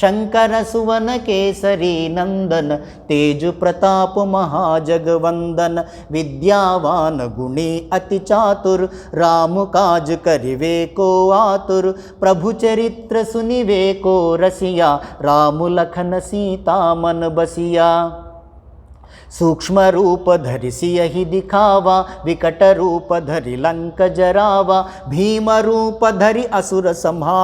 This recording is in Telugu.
శంకర సువన కేసరి నందన తేజు ప్రతాపు మహాజగవందన విద్యావాన్ గుణి అతి చాతుర్ రాము కాజ్ కరివే కో ఆతుర్ ప్రభు చరిత్ర సునివే కో రసియా రాము లఖన సీతామన్ బసియా సూక్ష్మ రూప ధరిసి అహి దిఖావా వికట రూప ధరి లంక జరావా భీమ రూప ధరి అసుర సంహార